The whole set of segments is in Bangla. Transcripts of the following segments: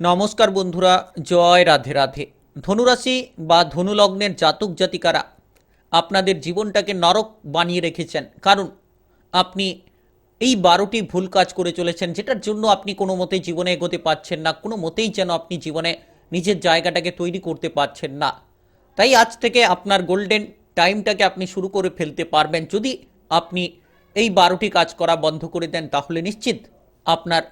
নমস্কার বন্ধুরা, জয় রাধে রাধে। ধনুরাশি বা ধনুলগ্নের জাতক জাতিকারা আপনাদের জীবনটাকে নরক বানিয়ে রেখেছেন। কারণ আপনি এই বারোটি ভুল কাজ করে চলেছেন, যেটার জন্য আপনি কোনো মতেই জীবনে এগোতে পারছেন না, কোনো মতেই যেন আপনি জীবনে নিজের জায়গাটাকে তৈরি করতে পারছেন না। তাই আজ থেকে আপনার গোল্ডেন টাইমটাকে আপনি শুরু করে ফেলতে পারবেন। যদি আপনি এই বারোটি কাজ করা বন্ধ করে দেন, তাহলে নিশ্চিত আপনার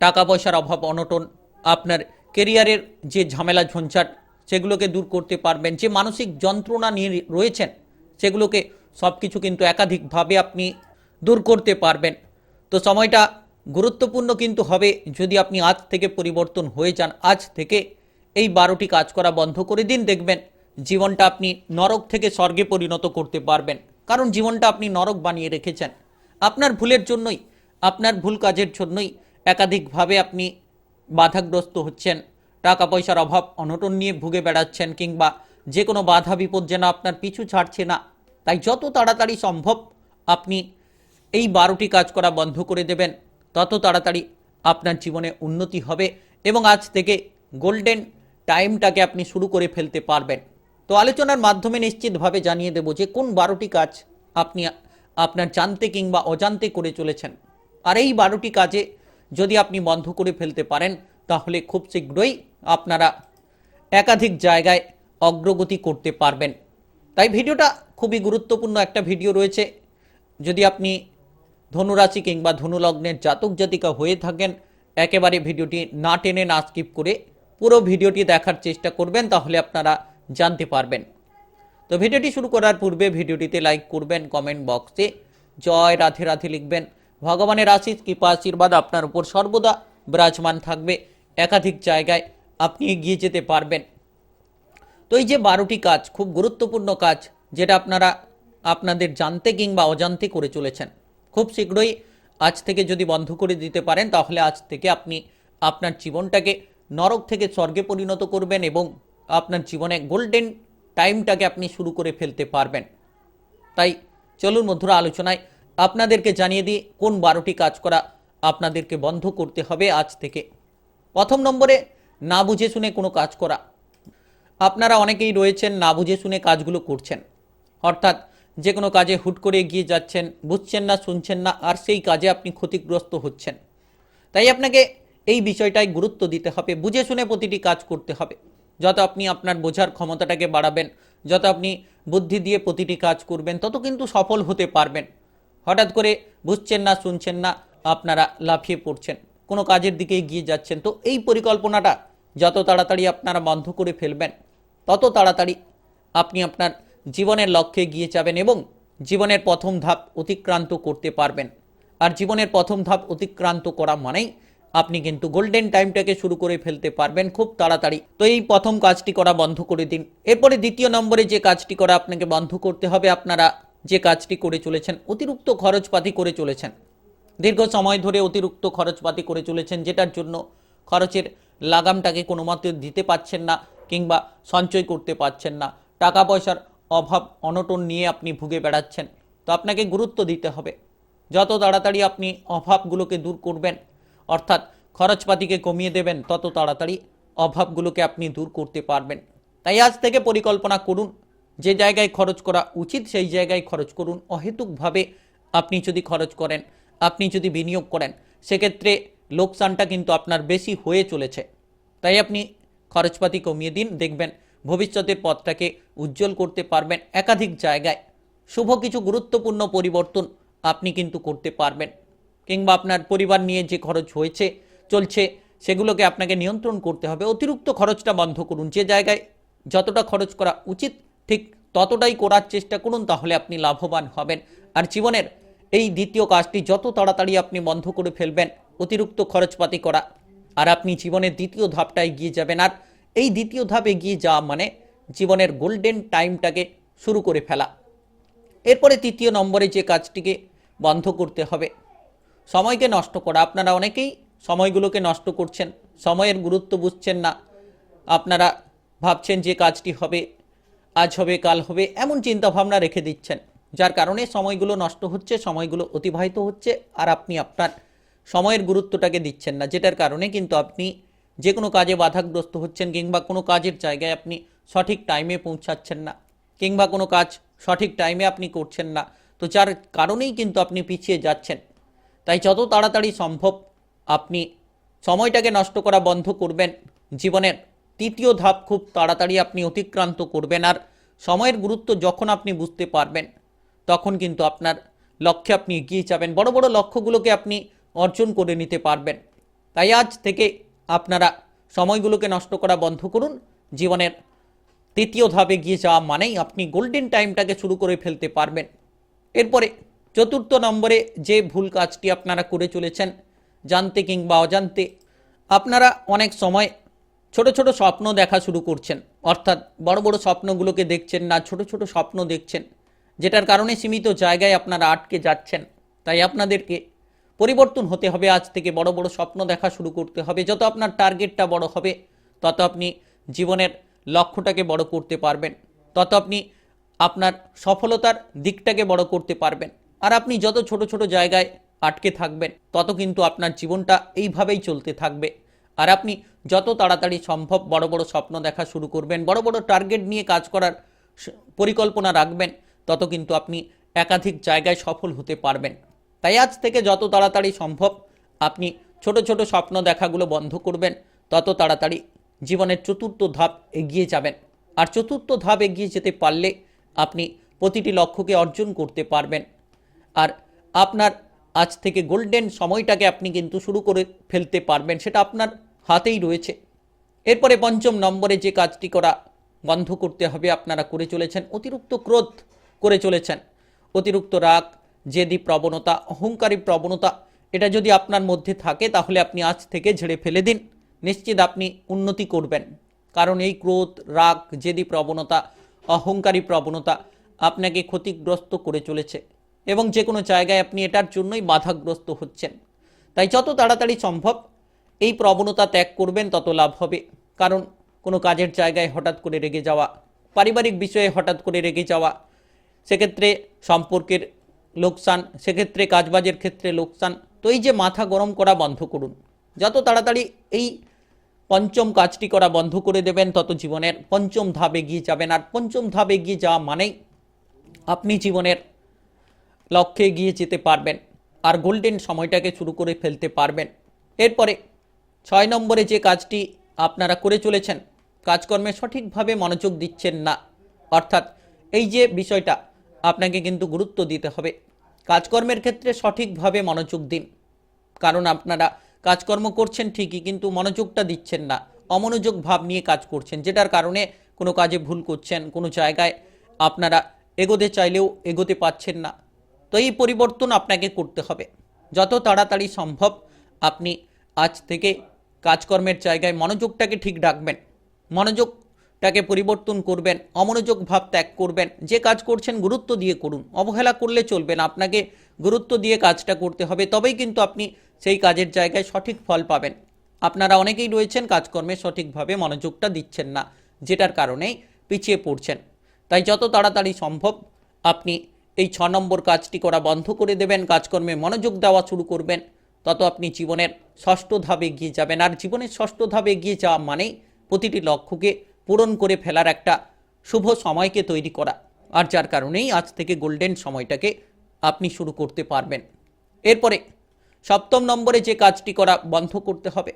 টাকা পয়সার অভাব, অনটন আপনার কেরিয়ারের যে ঝামেলা, ঝঞ্ঝাট, সেগুলোকে দূর করতে পারবেন। যে মানসিক যন্ত্রণা নিয়ে রয়েছেন, সেগুলোকে সব কিছু কিন্তু একাধিকভাবে আপনি দূর করতে পারবেন। তো সময়টা গুরুত্বপূর্ণ কিন্তু হবে যদি আপনি আজ থেকে পরিবর্তন হয়ে যান। আজ থেকে এই বারোটি কাজ করা বন্ধ করে দিন। দেখবেন জীবনটা আপনি নরক থেকে স্বর্গে পরিণত করতে পারবেন। কারণ জীবনটা আপনি নরক বানিয়ে রেখেছেন। আপনার ভুলের জন্যই, আপনার ভুল কাজের জন্যই একাধিকভাবে আপনি বাধাগ্রস্ত হচ্ছেন। টাকা পয়সার অভাব, অনটন নিয়ে ভুগে বেড়াচ্ছেন কিংবা যে কোনো বাধা বিপদ যেন আপনার পিছু ছাড়ছে না। তাই যত তাড়াতাড়ি সম্ভব আপনি এই বারোটি কাজ করা বন্ধ করে দেবেন। তত তাড়াতাড়ি আপনার জীবনে উন্নতি হবে এবং আজ থেকে গোল্ডেন টাইমটাকে আপনি শুরু করে ফেলতে পারবেন। তো আলোচনার মাধ্যমে নিশ্চিতভাবে জানিয়ে দেব যে কোন বারোটি কাজ আপনি আপনার জানতে কিংবা অজান্তে করে চলেছেন। আর এই বারোটি কাজে যদি আপনি বন্ধ করে ফেলতে পারেন, তাহলে খুব শীঘ্রই আপনারা একাধিক জায়গায় অগ্রগতি করতে পারবেন। তাই ভিডিওটা খুবই গুরুত্বপূর্ণ একটা ভিডিও রয়েছে। যদি আপনি ধনুরাশি কিংবা ধনুলগ্নের জাতক জাতিকা হয়ে থাকেন, একেবারে ভিডিওটি না টেনে না স্কিপ করে পুরো ভিডিওটি দেখার চেষ্টা করবেন, তাহলে আপনারা জানতে পারবেন। তো ভিডিওটি শুরু করার পূর্বে ভিডিওটিতে লাইক করবেন, কমেন্ট বক্সে জয় রাধে রাধে লিখবেন। ভগবানের আশিস কৃপা, আশীর্বাদ আপনার উপর সর্বদা বিরাজমান থাকবে। একাধিক জায়গায় আপনি এগিয়ে যেতে পারবেন। তো এই যে বারোটি কাজ, খুব গুরুত্বপূর্ণ কাজ, যেটা আপনারা আপনাদের জানতে কিংবা অজান্তে করে চলেছেন, খুব শীঘ্রই আজ থেকে যদি বন্ধ করে দিতে পারেন, তাহলে আজ থেকে আপনি আপনার জীবনটাকে নরক থেকে স্বর্গে পরিণত করবেন এবং আপনার জীবনে গোল্ডেন টাইমটাকে আপনি শুরু করে ফেলতে পারবেন। তাই চলুন মধুরা আলোচনায় আপনাদেরকে জানিয়ে দিই, কোন বারোটি কাজ করা আপনাদেরকে বন্ধ করতে হবে আজ থেকে। প্রথম নম্বরে, না বুঝে শুনে কোনো কাজ করা। আপনারা অনেকেই রয়েছেন, না বুঝে শুনে কাজগুলো করছেন। অর্থাৎ যে কোনো কাজে হুট করে এগিয়ে যাচ্ছেন, বুঝছেন না, শুনছেন না, আর সেই কাজে আপনি ক্ষতিগ্রস্ত হচ্ছেন। তাই আপনাকে এই বিষয়টায় গুরুত্ব দিতে হবে, বুঝে শুনে প্রতিটি কাজ করতে হবে। যত আপনি আপনার বোঝার ক্ষমতাটাকে বাড়াবেন, যত আপনি বুদ্ধি দিয়ে প্রতিটি কাজ করবেন, তত কিন্তু সফল হতে পারবেন। হঠাৎ করে বুঝছেন না, শুনছেন না, আপনারা লাফিয়ে পড়ছেন, কোনো কাজের দিকে এগিয়ে যাচ্ছেন। তো এই পরিকল্পনাটা যত তাড়াতাড়ি আপনারা বন্ধ করে ফেলবেন, তত তাড়াতাড়ি আপনি আপনার জীবনের লক্ষ্যে গিয়ে যাবেন এবং জীবনের প্রথম ধাপ অতিক্রান্ত করতে পারবেন। আর জীবনের প্রথম ধাপ অতিক্রান্ত করা মানেই আপনি কিন্তু গোল্ডেন টাইমটাকে শুরু করে ফেলতে পারবেন খুব তাড়াতাড়ি। তো এই প্রথম কাজটি করা বন্ধ করে দিন। এরপরে দ্বিতীয় নম্বরে যে কাজটি করা আপনাকে বন্ধ করতে হবে, আপনারা যে কাজটি করে চলেছেন, অতিরিক্ত খরচপাতি করে চলেছেন। দীর্ঘ সময় ধরে অতিরিক্ত খরচপাতি করে চলেছেন, যেটার জন্য খরচের লাগামটাকে কোনো মতে দিতে পারছেন না কিংবা সঞ্চয় করতে পারছেন না। টাকা পয়সার অভাব, অনটন নিয়ে আপনি ভুগে বেড়াচ্ছেন। তো আপনাকে গুরুত্ব দিতে হবে। যত তাড়াতাড়ি আপনি অভাবগুলোকে দূর করবেন, অর্থাৎ খরচপাতিকে কমিয়ে দেবেন, তত তাড়াতাড়ি অভাবগুলোকে আপনি দূর করতে পারবেন। তাই আজ থেকে পরিকল্পনা করুন যে জায়গায় খরচ করা উচিত সেই জায়গায় খরচ করুন। অহেতুকভাবে আপনি যদি খরচ করেন, আপনি যদি বিনিয়োগ করেন, সেক্ষেত্রে লোকসানটা কিন্তু আপনার বেশি হয়ে চলেছে। তাই আপনি খরচপাতি কমিয়ে দিন, দেখবেন ভবিষ্যতের পথটাকে উজ্জ্বল করতে পারবেন একাধিক জায়গায়। শুভ কিছু গুরুত্বপূর্ণ পরিবর্তন আপনি কিন্তু করতে পারবেন। কিংবা আপনার পরিবার নিয়ে যে খরচ হয়েছে, চলছে, সেগুলোকে আপনাকে নিয়ন্ত্রণ করতে হবে। অতিরিক্ত খরচটা বন্ধ করুন। যে জায়গায় যতটা খরচ করা উচিত ঠিক ততটাই করার চেষ্টা করুন, তাহলে আপনি লাভবান হবেন। আর জীবনের এই দ্বিতীয় কাজটি যত তাড়াতাড়ি আপনি বন্ধ করে ফেলবেন, অতিরিক্ত খরচপাতি করা, আর আপনি জীবনের দ্বিতীয় ধাপটা এগিয়ে যাবেন। আর এই দ্বিতীয় ধাপে এগিয়ে যাওয়া মানে জীবনের গোল্ডেন টাইমটাকে শুরু করে ফেলা। এরপরে তৃতীয় নম্বরে যে কাজটিকে বন্ধ করতে হবে, সময়কে নষ্ট করা। আপনারা অনেকেই সময়গুলোকে নষ্ট করছেন, সময়ের গুরুত্ব বুঝছেন না। আপনারা ভাবছেন যে কাজটি হবে আজ হবে, কাল হবে, এমন চিন্তা ভাবনা রেখে দিচ্ছেন। যার কারণে সময়গুলো নষ্ট হচ্ছে, সময়গুলো অতিবাহিত হচ্ছে, আর আপনি আপনার সময়ের গুরুত্বটাকে দিচ্ছেন না, যেটার কারণে কিন্তু আপনি যে কোনো কাজে বাধাগ্রস্ত হচ্ছেন কিংবা কোনো কাজের জায়গায় আপনি সঠিক টাইমে পৌঁছাচ্ছেন না, কিংবা কোনো কাজ সঠিক টাইমে আপনি করছেন না, তো যার কারণেই কিন্তু আপনি পিছিয়ে যাচ্ছেন। তাই যত তাড়াতাড়ি সম্ভব আপনি সময়টাকে নষ্ট করা বন্ধ করবেন, জীবনের তৃতীয় ধাপ খুব তাড়াতাড়ি আপনি অতিক্রান্ত করবেন আর সময়ের গুরুত্ব যখন আপনি বুঝতে পারবেন, তখন কিন্তু আপনার লক্ষ্যে আপনি এগিয়ে যাবেন। বড় বড় লক্ষ্যগুলোকে আপনি অর্জন করে নিতে পারবেন। তাই আজ থেকে আপনারা সময়গুলোকে নষ্ট করা বন্ধ করুন। জীবনের তৃতীয় ধাপে গিয়ে যাওয়া মানেই আপনি গোল্ডেন টাইমটাকে শুরু করে ফেলতে পারবেন। এরপরে চতুর্থ নম্বরে যে ভুল কাজটি আপনারা করে চলেছেন, জানতে কিংবা অজান্তে, আপনারা অনেক সময় ছোট ছোট স্বপ্ন দেখা শুরু করছেন। অর্থাৎ বড় বড় স্বপ্নগুলোকে দেখছেন না, ছোট ছোট স্বপ্ন দেখছেন, যেটার কারণে সীমিত জায়গায় আপনারা আটকে যাচ্ছেন। তাই আপনাদেরকে পরিবর্তন হতে হবে, আজ থেকে বড় বড় স্বপ্ন দেখা শুরু করতে হবে। যত আপনার টার্গেটটা বড় হবে, তত আপনি জীবনের লক্ষ্যটাকে বড় করতে পারবেন। তত আপনি আপনার সফলতার দিকটাকে বড় করতে পারবেন। আর আপনি যত ছোট ছোট জায়গায় আটকে থাকবেন, তত কিন্তু আপনার জীবনটা এইভাবেই চলতে থাকবে। আর আপনি যত তাড়াতাড়ি সম্ভব বড় বড় স্বপ্ন দেখা শুরু করবেন, বড় বড় টার্গেট নিয়ে কাজ করার পরিকল্পনা রাখবেন, তত কিন্তু আপনি একাধিক জায়গায় সফল হতে পারবেন। তাই আজ থেকে যত তাড়াতাড়ি সম্ভব আপনি ছোট ছোট স্বপ্ন দেখাগুলো বন্ধ করবেন, তত তাড়াতাড়ি জীবনের চতুর্থ ধাপ এগিয়ে যাবেন। আর চতুর্থ ধাপ এগিয়ে যেতে পারলে আপনি প্রতিটি লক্ষ্যকে অর্জন করতে পারবেন। আর আপনার আজ থেকে গোল্ডেন সময়টাকে আপনি কিন্তু শুরু করে ফেলতে পারবেন, সেটা আপনার হাতেই রয়েছে। এরপরে পঞ্চম নম্বরে যে কাজটি করা বন্ধ করতে হবে, আপনারা করে চলেছেন। অতিরিক্ত ক্রোধ করে চলেছেন। অতিরিক্ত রাগ, জেদি প্রবণতা, অহংকারী প্রবণতা, এটা যদি আপনার মধ্যে থাকে, তাহলে আপনি আজ থেকে ঝেড়ে ফেলে দিন। নিশ্চিত আপনি উন্নতি করবেন। কারণ এই ক্রোধ, রাগ, জেদি প্রবণতা, অহংকারী প্রবণতা আপনাকে ক্ষতিগ্রস্ত করে চলেছে এবং যে কোনো জায়গায় আপনি এটার জন্যই বাধাগ্রস্ত হচ্ছেন। তাই যত তাড়াতাড়ি সম্ভব এই প্রবণতা ত্যাগ করবেন, তত লাভ হবে। কারণ কোনো কাজের জায়গায় হঠাৎ করে রেগে যাওয়া, পারিবারিক বিষয়ে হঠাৎ করে রেগে যাওয়া, সেক্ষেত্রে সম্পর্কের লোকসান, সেক্ষেত্রে কাজবাজের ক্ষেত্রে লোকসান, তো এই যে মাথা গরম করা বন্ধ করুন। যত তাড়াতাড়ি এই পঞ্চম কাজটি করা বন্ধ করে দেবেন, তত জীবনের পঞ্চম ধাপ এগিয়ে যাবেন। আর পঞ্চম ধাপ এগিয়ে যাওয়া মানেই আপনি জীবনের লক্ষ্যে এগিয়ে যেতে পারবেন, আর গোল্ডেন সময়টাকে শুরু করে ফেলতে পারবেন। এরপরে ছয় নম্বরে যে কাজটি আপনারা করে চলেছেন, কাজকর্মে সঠিকভাবে মনোযোগ দিচ্ছেন না। অর্থাৎ এই যে বিষয়টা, আপনাকে কিন্তু গুরুত্ব দিতে হবে। কাজকর্মের ক্ষেত্রে সঠিকভাবে মনোযোগ দিন। কারণ আপনারা কাজকর্ম করছেন ঠিকই, কিন্তু মনোযোগটা দিচ্ছেন না। অমনোযোগ ভাব নিয়ে কাজ করছেন, যেটার কারণে কোনো কাজে ভুল করছেন, কোনো জায়গায় আপনারা এগোতে চাইলেও এগোতে পাচ্ছেন না। তো এই পরিবর্তন আপনাকে করতে হবে। যত তাড়াতাড়ি সম্ভব আপনি আজ থেকে কাজকর্মের জায়গায় মনোযোগটাকে ঠিক রাখবেন। মনোযোগটাকে পরিবর্তন করবেন, অমনোযোগ ভাব ত্যাগ করবেন। যে কাজ করছেন গুরুত্ব দিয়ে করুন। অবহেলা করলে চলবে না, আপনাকে গুরুত্ব দিয়ে কাজটা করতে হবে, তবেই কিন্তু আপনি সেই কাজের জায়গায় সঠিক ফল পাবেন। আপনারা অনেকেই রয়েছেন কাজকর্মে সঠিকভাবে মনোযোগটা দিচ্ছেন না, যেটার কারণেই পিছিয়ে পড়ছেন। তাই যত তাড়াতাড়ি সম্ভব আপনি এই ছ নম্বর কাজটি করা বন্ধ করে দেবেন, কাজকর্মে মনোযোগ দেওয়া শুরু করবেন। তত আপনি জীবনের ষষ্ঠ ধাপে এগিয়ে যাবেন। আর জীবনের ষষ্ঠ ধাপে এগিয়ে যাওয়া মানেই প্রতিটি লক্ষ্যকে পূরণ করে ফেলার একটা শুভ সময়কে তৈরি করা। আর যার কারণেই আজ থেকে গোল্ডেন সময়টাকে আপনি শুরু করতে পারবেন। এরপরে সপ্তম নম্বরে যে কাজটি করা বন্ধ করতে হবে।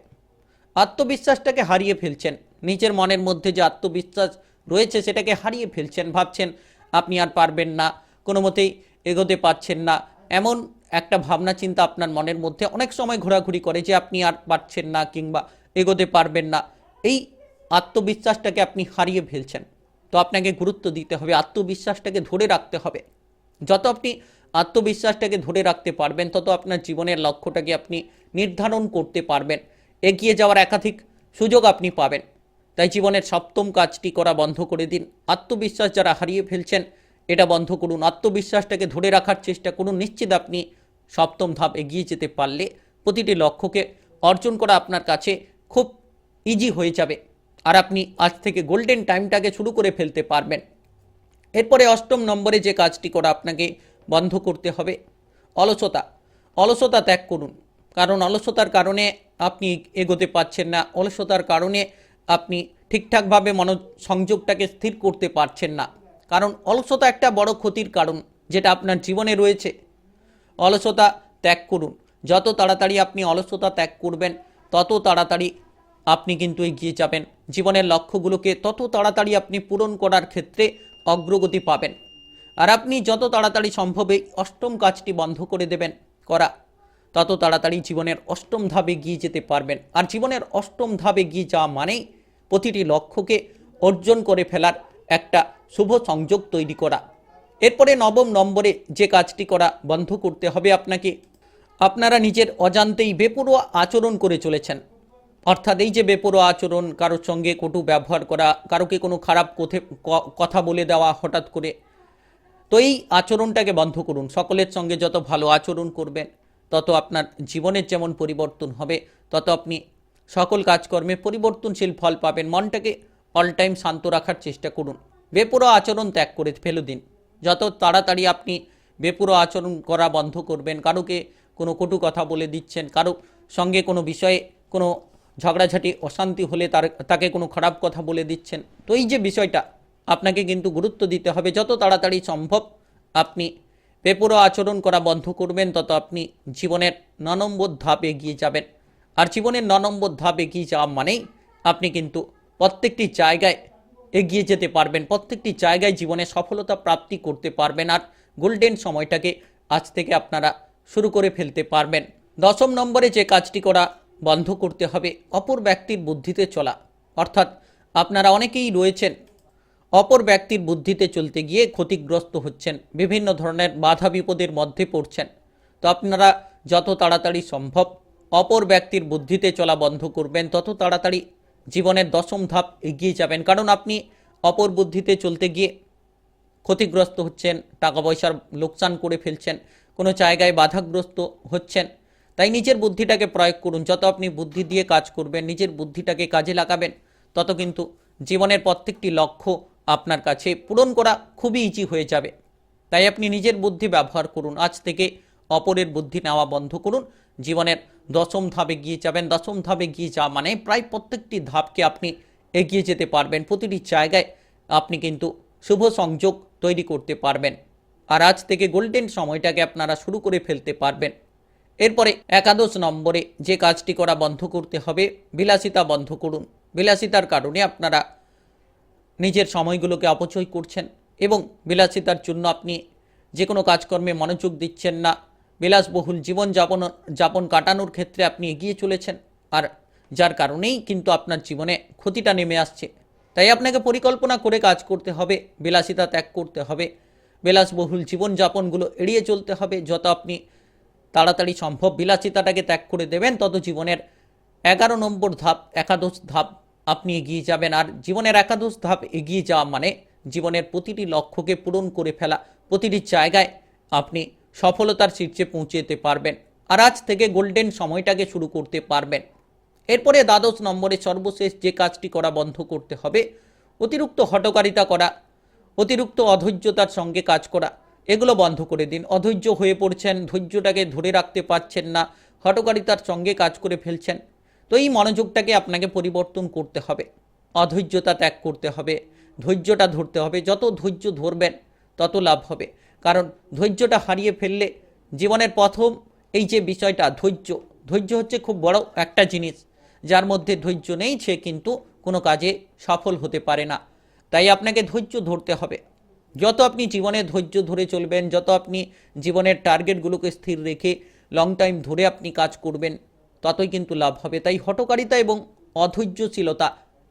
আত্মবিশ্বাসটাকে হারিয়ে ফেলছেন। নিজের মনের মধ্যে যে আত্মবিশ্বাস রয়েছে সেটাকে হারিয়ে ফেলছেন। ভাবছেন, আপনি আর পারবেন না। কোনো মতেই এগোতে পারছেন না। এমন একটা ভাবনা চিন্তা আপনার মনের মধ্যে অনেক সময় ঘোরাঘুরি করে যে আপনি আর পারছেন না কিংবা এগোতে পারবেন না। এই আত্মবিশ্বাসটাকে আপনি হারিয়ে ফেলছেন। তো আপনাকে গুরুত্ব দিতে হবে, আত্মবিশ্বাসটাকে ধরে রাখতে হবে। যত আপনি আত্মবিশ্বাসটাকে ধরে রাখতে পারবেন, তত আপনার জীবনের লক্ষ্যটাকে আপনি নির্ধারণ করতে পারবেন। এগিয়ে যাওয়ার একাধিক সুযোগ আপনি পাবেন। তাই জীবনের সপ্তম কাজটি করা বন্ধ করে দিন। আত্মবিশ্বাস যারা হারিয়ে ফেলছেন, এটা বন্ধ করুন। আত্মবিশ্বাসটাকে ধরে রাখার চেষ্টা করুন। নিশ্চিত আপনি সপ্তম ধাপ এগিয়ে যেতে পারলে প্রতিটি লক্ষ্যকে অর্জন করা আপনার কাছে খুব ইজি হয়ে যাবে। আর আপনি আজ থেকে গোল্ডেন টাইমটাকে শুরু করে ফেলতে পারবেন। এরপরে অষ্টম নম্বরে যে কাজটি করা আপনাকে বন্ধ করতে হবে, অলসতা। অলসতা ত্যাগ করুন। কারণ অলসতার কারণে আপনি এগোতে পারছেন না। অলসতার কারণে আপনি ঠিকঠাকভাবে মনোসংযোগটাকে স্থির করতে পারছেন না। কারণ অলসতা একটা বড় ক্ষতির কারণ যেটা আপনার জীবনে রয়েছে। অলসতা ত্যাগ করুন। যত তাড়াতাড়ি আপনি অলসতা ত্যাগ করবেন, তত তাড়াতাড়ি আপনি কিন্তু এগিয়ে যাবেন। জীবনের লক্ষ্যগুলোকে তত তাড়াতাড়ি আপনি পূরণ করার ক্ষেত্রে অগ্রগতি পাবেন। আর আপনি যত তাড়াতাড়ি সম্ভব এই অষ্টম কাজটি বন্ধ করে দেবেন, করা। তত তাড়াতাড়ি জীবনের অষ্টম ধাপে গিয়ে যেতে পারবেন। আর জীবনের অষ্টম ধাপে গিয়ে যাওয়া মানেই প্রতিটি লক্ষ্যকে অর্জন করে ফেলার একটা শুভ সংযোগ তৈরি করা। এরপরে নবম নম্বরে যে কাজটি করা বন্ধ করতে হবে আপনাকে। আপনারা নিজের অজান্তেই বেপরোয়া আচরণ করে চলেছেন। অর্থাৎ এই যে বেপরোয়া আচরণ কারোর সঙ্গে কটু ব্যবহার করা, কারোকে কোনো খারাপ কোথে- বলে দেওয়া হঠাৎ করে, তো এই আচরণটাকে বন্ধ করুন। সকলের সঙ্গে যত ভালো আচরণ করবেন, তত আপনার জীবনের যেমন পরিবর্তন হবে, তত আপনি সকল কাজকর্মে পরিবর্তনশীল ফল পাবেন। মনটাকে অল টাইম শান্ত রাখার চেষ্টা করুন। বেপুরো আচরণ ত্যাগ করে ফেলে দিন। যত তাড়াতাড়ি আপনি বেপুরো আচরণ করা বন্ধ করবেন, কারোকে কোনো কটু কথা বলে দিচ্ছেন, কারও সঙ্গে কোনো বিষয়ে কোনো ঝগড়াঝাটি, অশান্তি হলে তার, তাকে কোনো খারাপ কথা বলে দিচ্ছেন, তো এই যে বিষয়টা, আপনাকে কিন্তু গুরুত্ব দিতে হবে। যত তাড়াতাড়ি সম্ভব আপনি বেপরো আচরণ করা বন্ধ করবেন, তত আপনি জীবনের ন নম্বর ধাপ এগিয়ে যাবেন। আর জীবনের ন নম্বর ধাপ এগিয়ে যাওয়া মানেই আপনি কিন্তু প্রত্যেকটি জায়গায় এগিয়ে যেতে পারবেন। প্রত্যেকটি জায়গায় জীবনে সফলতা প্রাপ্তি করতে পারবেন আর গোল্ডেন সময়টাকে আজ থেকে আপনারা শুরু করে ফেলতে পারবেন। দশম নম্বরে যে কাজটি করা বন্ধ করতে হবে, অপর ব্যক্তির বুদ্ধিতে চলা। অর্থাৎ আপনারা অনেকেই রয়েছেন, অপর ব্যক্তির বুদ্ধিতে চলতে গিয়ে ক্ষতিগ্রস্ত হচ্ছেন, বিভিন্ন ধরনের বাধা বিপদের মধ্যে পড়ছেন। তো আপনারা যত তাড়াতাড়ি সম্ভব অপর ব্যক্তির বুদ্ধিতে চলা বন্ধ করবেন, তত তাড়াতাড়ি জীবনের দশম ধাপ এগিয়ে যাবেন। কারণ আপনি অপর বুদ্ধিতে চলতে গিয়ে ক্ষতিগ্রস্ত হচ্ছেন টাকা পয়সার লোকসান করে ফেলছেন, কোনো জায়গায় বাধাগ্রস্ত হচ্ছেন। তাই নিজের বুদ্ধিটাকে প্রয়োগ করুন। যত আপনি বুদ্ধি দিয়ে কাজ করবেন, নিজের বুদ্ধিটাকে কাজে লাগাবেন, তত কিন্তু জীবনের প্রত্যেকটি লক্ষ্য আপনার কাছে পূরণ করা খুবই ইজি হয়ে যাবে। তাই আপনি নিজের বুদ্ধি ব্যবহার করুন। আজ থেকে অপরের বুদ্ধি নেওয়া বন্ধ করুন। জীবনের দশম ধাপে গিয়ে যাবেন। দশম ধাপে গিয়ে যাওয়া মানে প্রায় প্রত্যেকটি ধাপকে আপনি এগিয়ে যেতে পারবেন। প্রতিটি জায়গায় আপনি কিন্তু শুভ সংযোগ তৈরি করতে পারবেন। আর আজ থেকে গোল্ডেন সময়টাকে আপনারা শুরু করে ফেলতে পারবেন। এরপরে একাদশ নম্বরে যে কাজটি করা বন্ধ করতে হবে, বিলাসিতা বন্ধ করুন। বিলাসিতার কারণে আপনারা নিজের সময়গুলোকে অপচয় করছেন এবং বিলাসিতার জন্য আপনি যে কোনো কাজকর্মে মনোযোগ দিচ্ছেন না বিলাসবহুল জীবনযাপন যাপন কাটানোর ক্ষেত্রে আপনি এগিয়ে চলেছেন। আর যার কারণেই কিন্তু আপনার জীবনে ক্ষতিটা নেমে আসছে। তাই আপনাকে পরিকল্পনা করে কাজ করতে হবে, বিলাসিতা ত্যাগ করতে হবে, বিলাসবহুল জীবনযাপনগুলো এড়িয়ে চলতে হবে। যত আপনি তাড়াতাড়ি সম্ভব বিলাসিতাটাকে ত্যাগ করে দেবেন, তত জীবনের এগারো নম্বর ধাপ, একাদশ ধাপ আপনি এগিয়ে যাবেন। আর জীবনের একাদশ ধাপ এগিয়ে যাওয়া মানে জীবনের প্রতিটি লক্ষ্যকে পূরণ করে ফেলা। প্রতিটি জায়গায় আপনি সফলতার শীর্ষে পৌঁছে যেতে পারবেন আর আজ থেকে গোল্ডেন সময়টাকে শুরু করতে পারবেন। এরপরে দ্বাদশ নম্বরে সর্বশেষ যে কাজটি করা বন্ধ করতে হবে, অতিরিক্ত হটকারিতা করা, অতিরিক্ত অধৈর্যতার সঙ্গে কাজ করা, এগুলো বন্ধ করে দিন। অধৈর্য হয়ে পড়ছেন, ধৈর্যটাকে ধরে রাখতে পারছেন না হটকারিতার সঙ্গে কাজ করে ফেলছেন। তো এই মনোযোগটাকে আপনাকে পরিবর্তন করতে হবে। অধৈর্যতা ত্যাগ করতে হবে, ধৈর্যটা ধরতে হবে। যত ধৈর্য ধরবেন, তত লাভ হবে। কারণ ধৈর্যটা হারিয়ে ফেললে জীবনের প্রথম এই যে বিষয়টা, ধৈর্য ধৈর্য হচ্ছে খুব বড় একটা জিনিস, যার মধ্যে ধৈর্য নেই সে কিন্তু কোনো কাজে সফল হতে পারে না। তাই আপনাকে ধৈর্য ধরতে হবে। যত আপনি জীবনে ধৈর্য ধরে চলবেন, যত আপনি জীবনের টার্গেটগুলোকে স্থির রেখে লং টাইম ধরে আপনি কাজ করবেন, ততই কিন্তু লাভ হবে। তাই হটকারিতা এবং অধৈর্যশীলতা,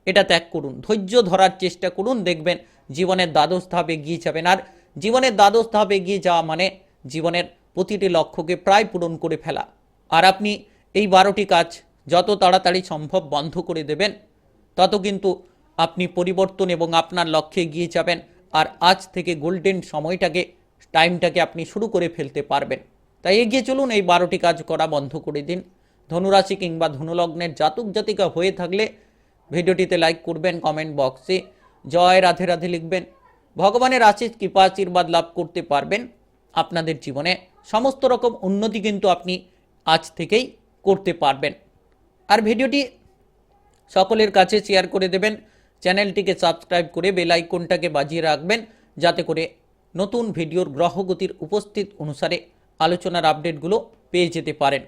এটা ত্যাগ করুন। ধৈর্য ধরার চেষ্টা করুন, দেখবেন জীবনের দ্বাদশ ধাপ এগিয়ে যাবেন। আর জীবনের দ্বাদশ ধাপ এগিয়ে যাওয়া মানে জীবনের প্রতিটি লক্ষ্যকে প্রায় পূরণ করে ফেলা। আর আপনি এই বারোটি কাজ যত তাড়াতাড়ি সম্ভব বন্ধ করে দেবেন, তত কিন্তু আপনি পরিবর্তন এবং আপনার লক্ষ্যে এগিয়ে যাবেন আর আজ থেকে গোল্ডেন সময়টাকে, টাইমটাকে আপনি শুরু করে ফেলতে পারবেন। তাই এগিয়ে চলুন, এই বারোটি কাজ করা বন্ধ করে দিন। ধনুরাশি কিংবা ধনুলগ্নের জাতক জাতিকা হয়ে থাকলে ভিডিওটিতে লাইক করবেন কমেন্ট বক্সে জয় রাধে রাধে লিখবেন। ভগবানের আশিস কৃপা, আশীর্বাদ লাভ করতে পারবেন আপনাদের জীবনে। সমস্ত রকম উন্নতি কিন্তু আপনি আজ থেকেই করতে পারবেন। আর ভিডিওটি সকলের কাছে শেয়ার করে দেবেন। চ্যানেলটিকে সাবস্ক্রাইব করে বেল আইকনটাকে বাজিয়ে রাখবেন, যাতে করে নতুন ভিডিওর গ্রহগতির উপস্থিত অনুসারে আলোচনার আপডেটগুলো পেয়ে যেতে পারেন।